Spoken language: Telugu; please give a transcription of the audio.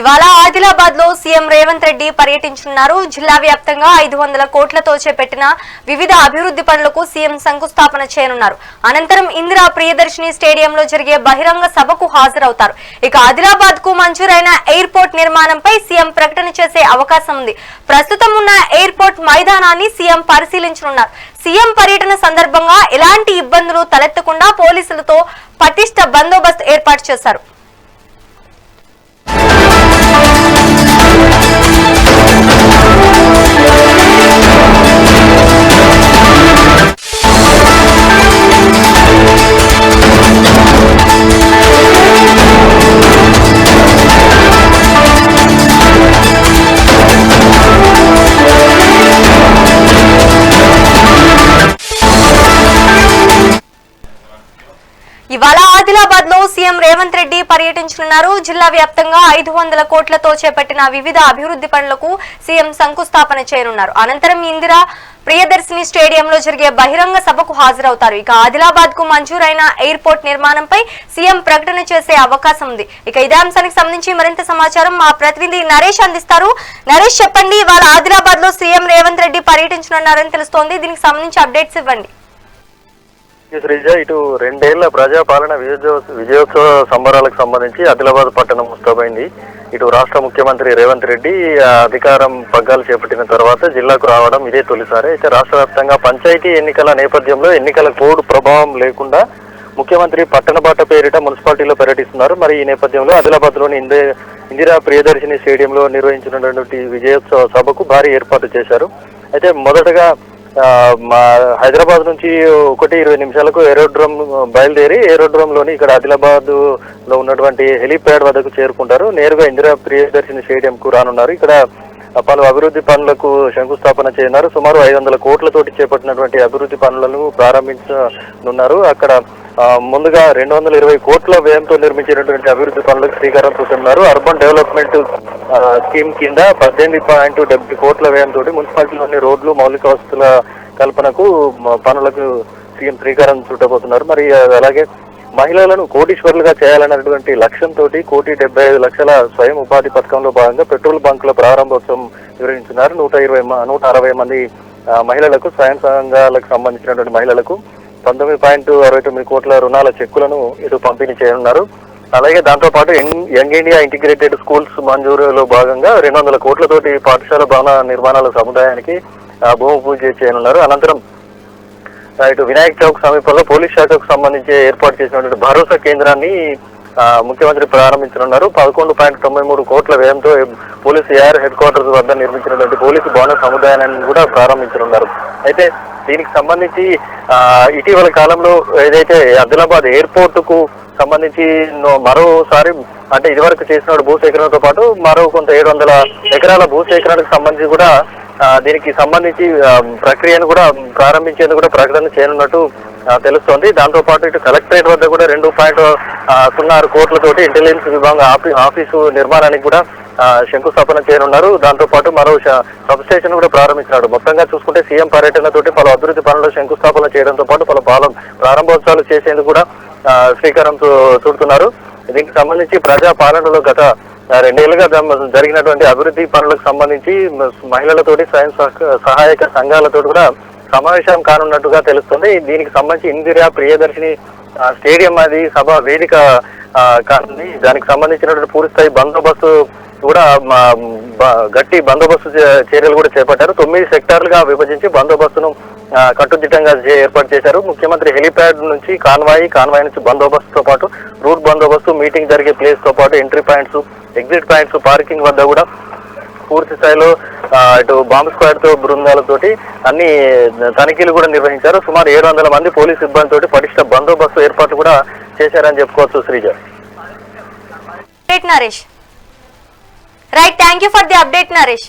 ఇవాళ ఆదిలాబాద్లో సీఎం రేవంత్ రెడ్డి పర్యటించనున్నారు. జిల్లా వ్యాప్తంగా ఐదు వందల కోట్లతో చేపట్టిన వివిధ అభివృద్ధి పనులకు సీఎం శంకుస్థాపన చేయనున్నారు. అనంతరం ఇందిరా ప్రియదర్శిని స్టేడియంలో జరిగే బహిరంగ సభకు హాజరవుతారు. ఇక ఆదిలాబాద్కు మంజూరైన ఎయిర్పోర్ట్ నిర్మాణంపై సీఎం ప్రకటన చేసే అవకాశం ఉంది. ప్రస్తుతం ఉన్న ఎయిర్పోర్ట్ మైదానాన్ని సీఎం పరిశీలించనున్నారు. సీఎం పర్యటన సందర్భంగా ఎలాంటి ఇబ్బందులు తలెత్తకుండా పోలీసులతో పటిష్ట బందోబస్తు ఏర్పాటు చేశారు. ఇవాళ ఆదిలాబాద్లో సీఎం రేవంత్ రెడ్డి పర్యటించనున్నారు. జిల్లా వ్యాప్తంగా ఐదు వందల కోట్లతో చేపట్టిన వివిధ అభివృద్ధి పనులకు సీఎం శంకుస్థాపన చేయనున్నారు. అనంతరం ఇందిరా ప్రియదర్శిని స్టేడియంలో జరిగే బహిరంగ సభకు హాజరవుతారు. ఇక ఆదిలాబాద్కు మంజూరైన ఎయిర్పోర్ట్ నిర్మాణంపై సీఎం ప్రకటన చేసే అవకాశం ఉంది. ఇక ఇదే అంశానికి సంబంధించి మరింత సమాచారం మా ప్రతినిధి నరేష్ అందిస్తారు. నరేష్ చెప్పండి ఇవాళ ఆదిలాబాద్లో సీఎం రేవంత్ రెడ్డి పర్యటించనున్నారని తెలుస్తోంది. దీనికి సంబంధించి అప్డేట్స్ ఇవ్వండి. శ్రీజ ఇటు రెండేళ్ళ ప్రజాపాలన విజయోత్సవ విజయోత్సవ సంబరాలకు సంబంధించి ఆదిలాబాద్ పట్టణం ముస్తాబైంది ఇటు రాష్ట్ర ముఖ్యమంత్రి రేవంత్ రెడ్డి అధికారం పగ్గాలు చేపట్టిన తర్వాత జిల్లాకు రావడం ఇదే తొలిసారి. అయితే రాష్ట్ర వ్యాప్తంగా పంచాయతీ ఎన్నికల నేపథ్యంలో ఎన్నికల కోడ్ ప్రభావం లేకుండా ముఖ్యమంత్రి పట్టణ బాట పేరిట మున్సిపాలిటీలో పర్యటిస్తున్నారు. మరి ఈ నేపథ్యంలో ఆదిలాబాద్లోని ఇందే ఇందిరా ప్రియదర్శిని స్టేడియంలో నిర్వహించినటువంటి విజయోత్సవ సభకు భారీ ఏర్పాటు చేశారు. అయితే మొదటగా మా హైదరాబాద్ నుంచి ఒకటి ఇరవై నిమిషాలకు ఏరోడ్రోమ్ బయలుదేరి ఏరోడ్రోమ్లోని ఇక్కడ ఆదిలాబాద్లో ఉన్నటువంటి హెలీప్యాడ్ వద్దకు చేరుకుంటారు. నేరుగా ఇందిరా ప్రియదర్శిని స్టేడియం కు రానున్నారు. ఇక్కడ పలు అభివృద్ధి పనులకు శంకుస్థాపన చేయనున్నారు. సుమారు ఐదు వందల కోట్లతోటి చేపట్టినటువంటి అభివృద్ధి పనులను ప్రారంభించనున్నారు. అక్కడ ముందుగా రెండు వందల ఇరవై కోట్ల వ్యయంతో నిర్మించినటువంటి అభివృద్ధి పనులకు శ్రీకారం చుట్టున్నారు అర్బన్ డెవలప్మెంట్ స్కీమ్ కింద పద్దెనిమిది పాయింట్ డెబ్బై కోట్ల వ్యయంతో మున్సిపాలిటీలోని రోడ్లు మౌలిక వసతుల కల్పనకు పనులకు సీఎం శ్రీకారం చుట్టబోతున్నారు. మరి అలాగే మహిళలను కోటీశ్వరులుగా చేయాలన్నటువంటి లక్ష్యంతో కోటి డెబ్బై ఐదు లక్షల స్వయం ఉపాధి పథకంలో భాగంగా పెట్రోల్ బంకుల ప్రారంభోత్సవం నిర్వహించున్నారు నూట ఇరవై మ- నూట అరవై మంది మహిళలకు స్వయం సంఘాలకు సంబంధించినటువంటి మహిళలకు పంతొమ్మిది పాయింట్ అరవై తొమ్మిది కోట్ల రుణాల చెక్కులను ఇటు పంపిణీ చేయనున్నారు. అలాగే దాంతో పాటు యంగ్ ఇండియా ఇంటిగ్రేటెడ్ స్కూల్స్ మంజూరులో భాగంగా రెండు వందల కోట్లతోటి పాఠశాల భవన నిర్మాణాల సముదాయానికి భూమి పూజ చేయనున్నారు. అనంతరం ఇటు వినాయక్ చౌక్ సమీపంలో పోలీస్ శాఖకు సంబంధించి ఏర్పాటు చేసినటువంటి భరోసా కేంద్రాన్ని ముఖ్యమంత్రి ప్రారంభించనున్నారు. పదకొండు పాయింట్ తొంభై మూడు కోట్ల వ్యయంతో పోలీసు ఏఆర్ హెడ్ క్వార్టర్స్ వద్ద నిర్మించినటువంటి పోలీసు భవన సముదాయాన్ని కూడా ప్రారంభించనున్నారు. అయితే దీనికి సంబంధించి ఆ, ఇటీవల కాలంలో ఏదైతే ఆదిలాబాద్ ఎయిర్పోర్ట్కు సంబంధించి మరోసారి అంటే ఇదివరకు చేసిన భూసేకరణతో పాటు మరో కొంత ఏడు వందల ఎకరాల భూసేకరణకు సంబంధించి కూడా దీనికి సంబంధించి ప్రక్రియను కూడా ప్రారంభించేందుకు కూడా ప్రకటన చేయనున్నట్టు తెలుస్తోంది. దాంతో పాటు ఇటు కలెక్టరేట్ వద్ద కూడా రెండు పాయింట్ సున్నా ఆరు కోట్లతోటి ఇంటెలిజెన్స్ విభాగం ఆఫీసు నిర్మాణానికి కూడా శంకుస్థాపన చేయనున్నారు. దాంతో పాటు మరో సబ్ స్టేషన్ కూడా ప్రారంభించినాడు మొత్తంగా చూసుకుంటే సీఎం పర్యటనతోటి పలు అభివృద్ధి పనులు శంకుస్థాపన చేయడంతో పాటు పలు పాలన ప్రారంభోత్సవాలు చేసేందుకు కూడా శ్రీకారం చూడుతున్నారు చుడుతున్నారు. దీనికి సంబంధించి ప్రజా పాలనలో గత రెండేళ్ళుగా జరిగినటువంటి అభివృద్ధి పనులకు సంబంధించి మహిళలతోటి స్వయం సహాయక సంఘాలతో కూడా సమావేశం కానున్నట్టుగా తెలుస్తుంది. దీనికి సంబంధించి ఇందిరా ప్రియదర్శిని స్టేడియం అది సభ వేదిక కానుంది. దానికి సంబంధించినటువంటి పూర్తిస్థాయి బందోబస్తు కూడా గట్టి బందోబస్తు చే- చర్యలు కూడా చేపట్టారు. తొమ్మిది సెక్టార్లుగా విభజించి బందోబస్తును కట్టుదిట్టంగా ఏర్పాటు చేశారు. ముఖ్యమంత్రి హెలిప్యాడ్ నుంచి కాన్వాయి కాన్వాయి నుంచి బందోబస్తుతో పాటు రూట్ బందోబస్తు మీటింగ్ జరిగే ప్లేస్తో పాటు entry points exit points parking వద్ద కూడా పూర్తి స్థాయిలో ఇటు బాంబ్ స్క్వాడ్తో బృందాలతోటి అన్ని తనిఖీలు కూడా నిర్వహించారు. సుమారు ఏడు వందల మంది పోలీసు సిబ్బందితోటి పటిష్ట బందోబస్తు ఏర్పాట్లు కూడా చేశారని చెప్పుకోవచ్చు Sreeja. Naresh right thank you for the update Naresh